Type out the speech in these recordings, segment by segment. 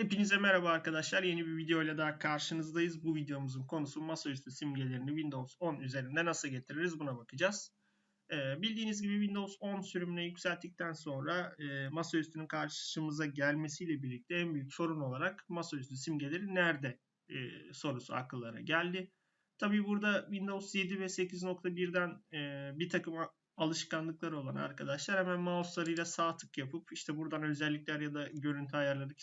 Hepinize merhaba arkadaşlar. Yeni bir video ile daha karşınızdayız. Bu videomuzun konusu masaüstü simgelerini Windows 10 üzerinde nasıl getiririz buna bakacağız. Ee, bildiğiniz gibi Windows 10 sürümüne yükselttikten sonra e, masaüstünün karşımıza gelmesiyle birlikte en büyük sorun olarak masaüstü simgeleri nerede e, sorusu akıllara geldi. Tabi burada Windows 7 ve 8.1'den e, bir takım alışkanlıkları olan arkadaşlar hemen mouse'larıyla sağ tık yapıp işte buradan özellikler ya da görüntü ayarları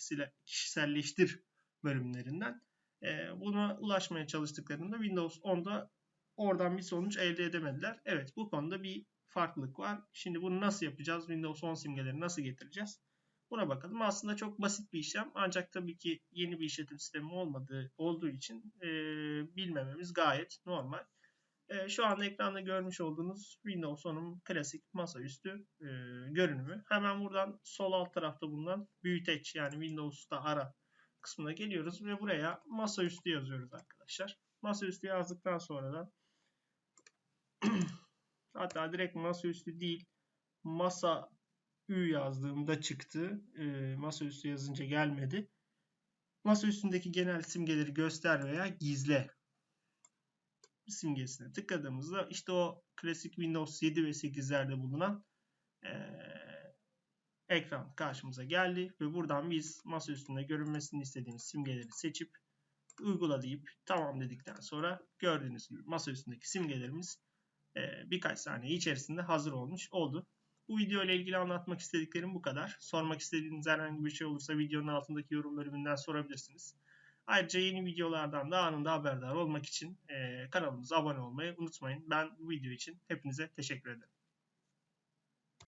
kişiselleştir bölümlerinden e, buna ulaşmaya çalıştıklarında Windows 10'da oradan bir sonuç elde edemediler. Evet bu konuda bir farklılık var. Şimdi bunu nasıl yapacağız? Windows 10 simgeleri nasıl getireceğiz? Buna bakalım. Aslında çok basit bir işlem. Ancak tabii ki yeni bir işletim sistemi olmadığı olduğu için e, bilmememiz gayet normal. E, şu anda ekranda görmüş olduğunuz Windows 10'un klasik masaüstü e, görünümü. Hemen buradan sol alt tarafta bulunan büyüteç yani Windows'ta ara kısmına geliyoruz ve buraya masaüstü yazıyoruz arkadaşlar. Masaüstü yazdıktan sonra da hatta direkt masaüstü değil masa ü yazdığımda çıktı. E, masaüstü yazınca gelmedi. Masa üstündeki genel simgeleri göster veya gizle simgesine tıkladığımızda işte o klasik Windows 7 ve 8'lerde bulunan e, ekran karşımıza geldi ve buradan biz masa üstünde görünmesini istediğimiz simgeleri seçip uygula deyip tamam dedikten sonra gördüğünüz gibi masa üstündeki simgelerimiz e, birkaç saniye içerisinde hazır olmuş oldu. Bu video ile ilgili anlatmak istediklerim bu kadar. Sormak istediğiniz herhangi bir şey olursa videonun altındaki yorum bölümünden sorabilirsiniz. Ayrıca yeni videolardan da anında haberdar olmak için kanalımıza abone olmayı unutmayın. Ben bu video için hepinize teşekkür ederim.